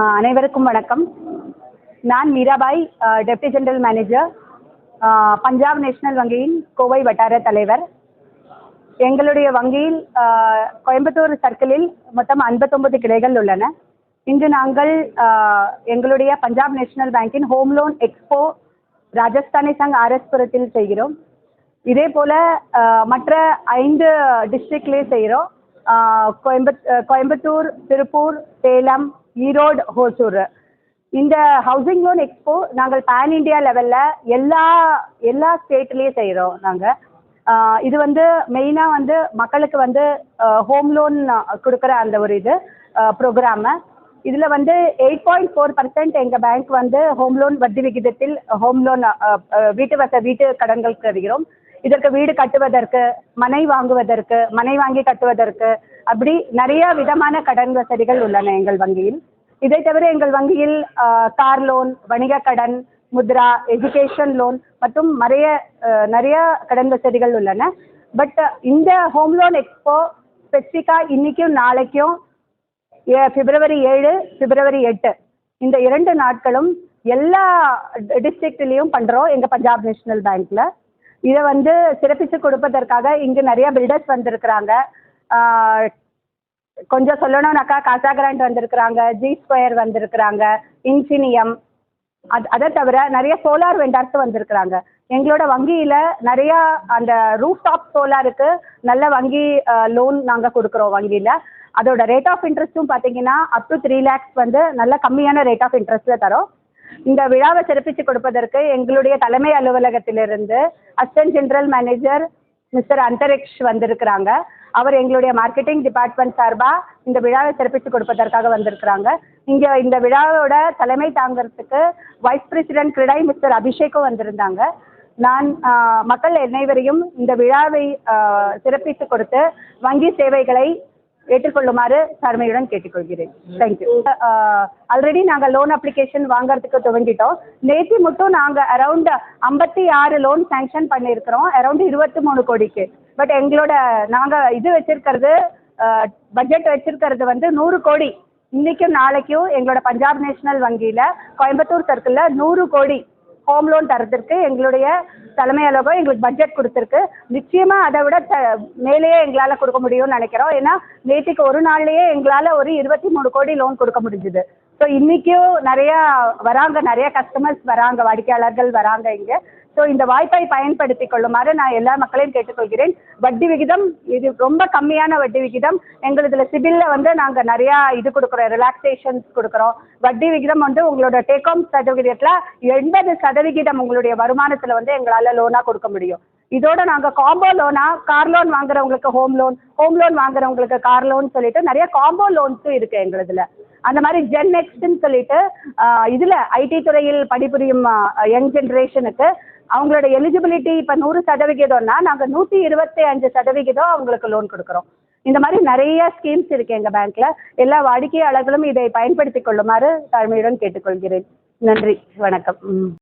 அனைவருக்கும் வணக்கம். நான் Meerabai deputy general manager Punjab national வங்கியின் கோவை வட்டார தலைவர். எங்களுடைய வங்கியில் கோயம்புத்தூர் சர்க்கிளில் மொத்தம் 59 கிளைகள் உள்ளன. இன்று நாங்கள் எங்களுடைய Punjab national பேங்கின் home loan expo Rajasthani Sangh ஆர்எஸ்புரத்தில் செய்கிறோம். இதே போல மற்ற ஐந்து டிஸ்ட்ரிக்ட்லேயே செய்கிறோம். கோயம்புத் கோயம்புத்தூர் திருப்பூர் சேலம் ஈரோடு ஹோசூர். இந்த ஹவுசிங் லோன் எக்ஸ்போ நாங்கள் பேன் இந்தியா லெவலில் எல்லா எல்லா ஸ்டேட்லேயும் செய்கிறோம் நாங்கள் இது வந்து மெயினாக வந்து மக்களுக்கு வந்து ஹோம் லோன் கொடுக்குற அந்த ஒரு இது ப்ரோக்ராமு இதில் வந்து எயிட் பாயிண்ட் ஃபோர் பர்சன்ட் எங்கள் பேங்க் வந்து ஹோம் லோன் வட்டி விகிதத்தில் ஹோம் லோன் வீட்டு வச வீட்டு கடன்கள் தருகிறோம். இதற்கு வீடு கட்டுவதற்கு மனை வாங்குவதற்கு மனை வாங்கி கட்டுவதற்கு அப்படி நிறைய விதமான கடன் வசதிகள் உள்ளன எங்கள் வங்கியில். இதை தவிர எங்கள் வங்கியில் கார் லோன் வணிக கடன் முத்ரா எஜுகேஷன் லோன் மற்றும் நிறைய நிறைய கடன் வசதிகள் உள்ளன. பட் இந்த ஹோம் லோன் எக்ஸ்போ ஸ்பெசிஃபிக்காக இன்னைக்கும் நாளைக்கும் ஏ- பிப்ரவரி ஏழு பிப்ரவரி எட்டு. இந்த இரண்டு நாட்களும் எல்லா டிஸ்ட்ரிக்ட்லேயும் பண்ணுறோம் எங்கள் பஞ்சாப் நேஷனல் பேங்க்கில் இதை வந்து சிறப்பித்து கொடுப்பதற்காக இங்கு நிறைய பில்டர்ஸ் வந்திருக்கிறாங்க. கொஞ்சம் சொல்லணும்னாக்கா காசா கிராண்ட் வந்திருக்கிறாங்க ஜி ஸ்கொயர் வந்திருக்கிறாங்க இன்ஃபினியம் அது அதை தவிர நிறைய சோலார் வெண்டார்ஸ் வந்திருக்கிறாங்க. எங்களோட வங்கியில் நிறையா அந்த ரூஃப் டாப் சோலாருக்கு நல்ல வங்கி லோன் நாங்கள் கொடுக்குறோம் வங்கியில். அதோட ரேட் ஆஃப் இன்ட்ரெஸ்ட்டும் பார்த்தீங்கன்னா அப் டு த்ரீ லேக்ஸ் வந்து நல்ல கம்மியான ரேட் ஆஃப் இன்ட்ரெஸ்ட்டில் தரோம். இந்த விழாவை சிறப்பித்து கொடுப்பதற்கு எங்களுடைய தலைமை அலுவலகத்திலிருந்து assistant general manager mister Antariksh வந்திருக்கிறாங்க. அவர் எங்களுடைய மார்க்கெட்டிங் டிபார்ட்மெண்ட் சார்பாக இந்த விழாவை சிறப்பித்து கொடுப்பதற்காக வந்திருக்கிறாங்க. இங்கே இந்த விழாவோட தலைமை தாங்கிறதுக்கு வைஸ் பிரசிடென்ட் கிரடை மிஸ்டர் அபிஷேக்கும் வந்திருந்தாங்க. நான் மக்கள் அனைவரையும் இந்த விழாவை சிறப்பித்து கொடுத்து வங்கி சேவைகளை ஏற்றுக்கொள்ளுமாறு தாழ்மையுடன் கேட்டுக்கொள்கிறேன். தேங்க்யூ ஆல்ரெடி நாங்கள் லோன் அப்ளிகேஷன் வாங்குறதுக்கு துவங்கிட்டோம். நேற்று மட்டும் நாங்கள் அரௌண்ட் ஐம்பத்தி ஆறு லோன் சேங்ஷன் பண்ணியிருக்கிறோம். அரௌண்ட் இருபத்தி மூணு கோடிக்கு. பட் எங்களோட நாங்கள் இது வச்சிருக்கிறது பட்ஜெட் வச்சிருக்கிறது வந்து நூறு கோடி. இன்னைக்கும் நாளைக்கும் எங்களோட பஞ்சாப் நேஷனல் வங்கியில் கோயம்புத்தூர் சர்க்கிளில் நூறு கோடி ஹோம் லோன் தரத்திற்கு எங்களுடைய தலைமை அலுவலகம் எங்களுக்கு பட்ஜெட் கொடுத்துருக்கு. நிச்சயமா அதை விட த மேலேயே எங்களால் கொடுக்க முடியும்னு நினைக்கிறோம். ஏன்னா நேற்றுக்கு ஒரு நாள்லயே எங்களால் ஒரு இருபத்தி மூணு கோடி லோன் கொடுக்க முடிஞ்சுது. ஸோ இன்னைக்கும் நிறையா வராங்க நிறைய கஸ்டமர்ஸ் வராங்க வாடிக்கையாளர்கள் வராங்க இங்கே. ஸோ இந்த வாய்ப்பை பயன்படுத்தி கொள்ளுமாறு நான் எல்லா மக்களையும் கேட்டுக்கொள்கிறேன். வட்டி விகிதம் இது ரொம்ப கம்மியான வட்டி விகிதம். எங்களுதுல சிபிலில் வந்து நாங்கள் நிறையா இது கொடுக்குறோம் ரிலாக்ஸேஷன்ஸ் கொடுக்குறோம். வட்டி விகிதம் வந்து உங்களோட டேக் ஹோம் சர்டிஃபிகேட்டில் எண்பது சதவிகிதம் உங்களுடைய வருமானத்தில் வந்து எங்களால் லோனாக கொடுக்க முடியும். இதோட நாங்கள் காம்போ லோனா கார் லோன் வாங்குறவங்களுக்கு ஹோம் லோன் ஹோம் லோன் வாங்குறவங்களுக்கு கார் லோன் சொல்லிட்டு நிறைய காம்போ லோன்ஸும் இருக்கு எங்களுதுல அந்த மாதிரி ஜென் நெக்ஸ்ட்னு சொல்லிட்டு இதில் இதுல ஐடி துறையில் பணிபுரியும் யங் ஜென்ரேஷனுக்கு அவங்களோட எலிஜிபிலிட்டி இப்போ நூறு சதவிகிதம்னா நாங்கள் நூற்றி இருபத்தி அஞ்சு சதவிகிதம் அவங்களுக்கு லோன் கொடுக்குறோம். இந்த மாதிரி நிறைய ஸ்கீம்ஸ் இருக்கு எங்கள் பேங்க்ல எல்லா வாடிக்கையாளர்களும் இதை பயன்படுத்திக் கொள்ளுமாறு தாழ்மையுடன் கேட்டுக்கொள்கிறேன். நன்றி. வணக்கம். ம்.